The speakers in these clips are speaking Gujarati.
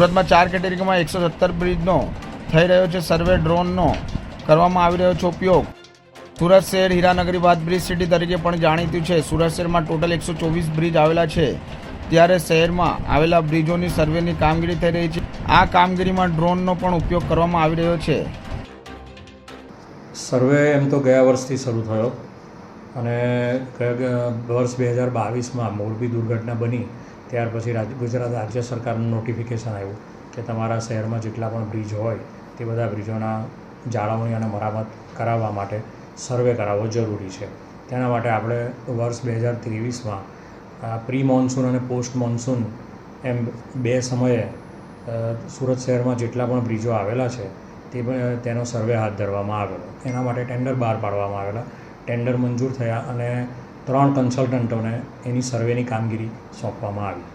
સુરતમાં ચાર કેટેગરીમાં એકસો સત્તર બ્રિજનો થઈ રહ્યો છે સર્વે ડ્રોનનો કરવામાં આવી રહ્યો છે ઉપયોગ. સુરત શહેર હીરાનગરી બાદ બ્રિજ સિટી તરીકે પણ જાણીતું છે. સુરત શહેરમાં ટોટલ એકસો ચોવીસ બ્રિજ આવેલા છે. ત્યારે શહેરમાં આવેલા બ્રિજોની સર્વેની કામગીરી થઈ રહી છે. આ કામગીરીમાં ડ્રોનનો પણ ઉપયોગ કરવામાં આવી રહ્યો છે. સર્વે એમ તો ગયા વર્ષથી શરૂ થયો અને વર્ષ બે હજાર બાવીસમાં મોરબી દુર્ઘટના બની. ત્યાર પછી રાજ, ગુજરાત રાજ્ય સરકારનું નોટિફિકેશન આવ્યું કે તમારા શહેરમાં જેટલા પણ બ્રિજ હોય તે બધા બ્રિજોના જાળવણી અને મરામત કરાવવા માટે સર્વે કરાવવો જરૂરી છે. તેના માટે આપણે વર્ષ બે હજાર ત્રેવીસમાં પ્રી મોન્સૂન અને પોસ્ટ મોન્સૂન એમ બે સમયે સુરત શહેરમાં જેટલા પણ બ્રિજો આવેલા છે તે તેનો સર્વે હાથ ધરવામાં આવેલો. એના માટે ટેન્ડર બહાર પાડવામાં આવેલા. ટેન્ડર મંજૂર થયા અને ત્રણ કન્સલ્ટન્ટોને એની સર્વેની કામગીરી સોંપવામાં આવી.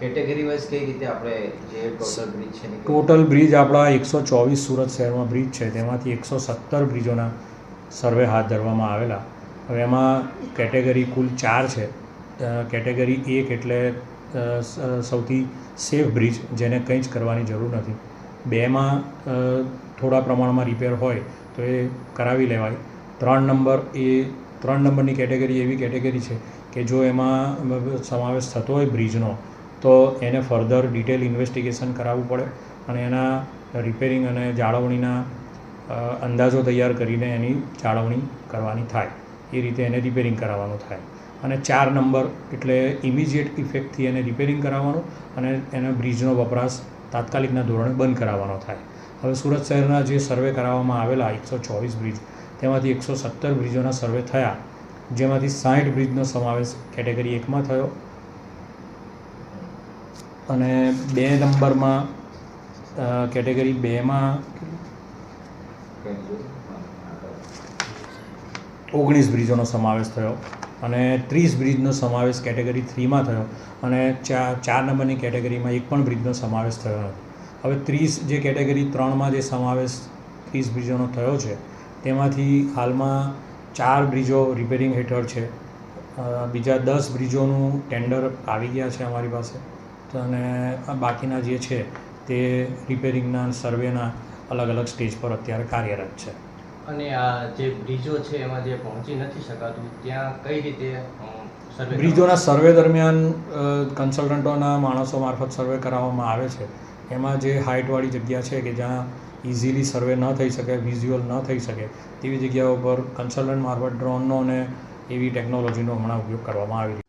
કેટેગરી વાઇઝ કઈ રીતે આપણે જે ટોટલ બ્રિજ છે ટોટલ બ્રિજ આપણા એકસો ચોવીસ સુરત શહેરમાં બ્રિજ છે. તેમાંથી એકસો સત્તર બ્રિજોના સર્વે હાથ ધરવામાં આવેલા. હવે એમાં કેટેગરી કુલ ચાર છે. કેટેગરી એક એટલે સૌથી સેફ બ્રિજ જેને કંઈ જ કરવાની જરૂર નથી. બેમાં થોડા પ્રમાણમાં રિપેર હોય તો એ કરાવી લેવાય. ત્રણ નંબર એ ત્રણ નંબરની કેટેગરી એવી કેટેગરી છે કે જો એમાં સમાવેશ થતો હોય બ્રિજનો, તો એને ફર્ધર ડિટેલ ઇન્વેસ્ટિગેશન કરાવવું પડે અને એના રિપેરિંગ અને જાળવણીના અંદાજો તૈયાર કરીને એની જાળવણી કરવાની થાય. એ રીતે એને રિપેરિંગ કરાવવાનું થાય. અને ચાર નંબર એટલે ઇમિજિએટ ઇફેક્ટથી એને રિપેરિંગ કરાવવાનું અને એના બ્રિજનો વપરાશ તાત્કાલિકના ધોરણે બંધ કરાવવાનો થાય. હવે સુરત શહેરના જે સર્વે કરાવવામાં આવેલા એકસો ચોવીસ બ્રિજ તેમાંથી એકસો સત્તર બ્રિજોના સર્વે થયા, જેમાંથી સાઠ બ્રિજનો સમાવેશ કેટેગરી એકમાં થયો. અને બે નંબરમાં કેટેગરી બેમાં ઓગણીસ બ્રિજોનો સમાવેશ થયો અને ત્રીસ બ્રિજનો સમાવેશ કેટેગરી થ્રીમાં થયો અને ચાર ચાર નંબરની કેટેગરીમાં એક પણ બ્રિજનો સમાવેશ થયો. નથી હવે ત્રીસ જે કેટેગરી ત્રણમાં જે સમાવેશ ત્રીસ બ્રિજોનો થયો છે તેમાંથી હાલમાં ચાર બ્રિજો રિપેરિંગ હેઠળ છે. બીજા દસ બ્રિજોનું ટેન્ડર આવી ગયા છે અમારી પાસે. તો અને બાકીના જે છે તે રિપેરિંગના સર્વેના અલગ અલગ સ્ટેજ પર અત્યારે કાર્યરત છે. અને આ જે બ્રિજો છે એમાં જે પહોંચી નથી શકાતું, ત્યાં કઈ રીતે બ્રિજોના સર્વે દરમિયાન કન્સલ્ટન્ટોના માણસો મારફત સર્વે કરાવવામાં આવે છે. એમાં જે હાઇટવાળી જગ્યા છે કે જ્યાં ઇઝીલી સર્વે ન થઈ શકે વિઝ્યુઅલ ન થઈ શકે તેવી જગ્યાઓ પર કન્સલ્ટન્ટ મારફત ડ્રોનનો અને એવી ટેકનોલોજીનો હમણાં ઉપયોગ કરવામાં આવી રહ્યો છે.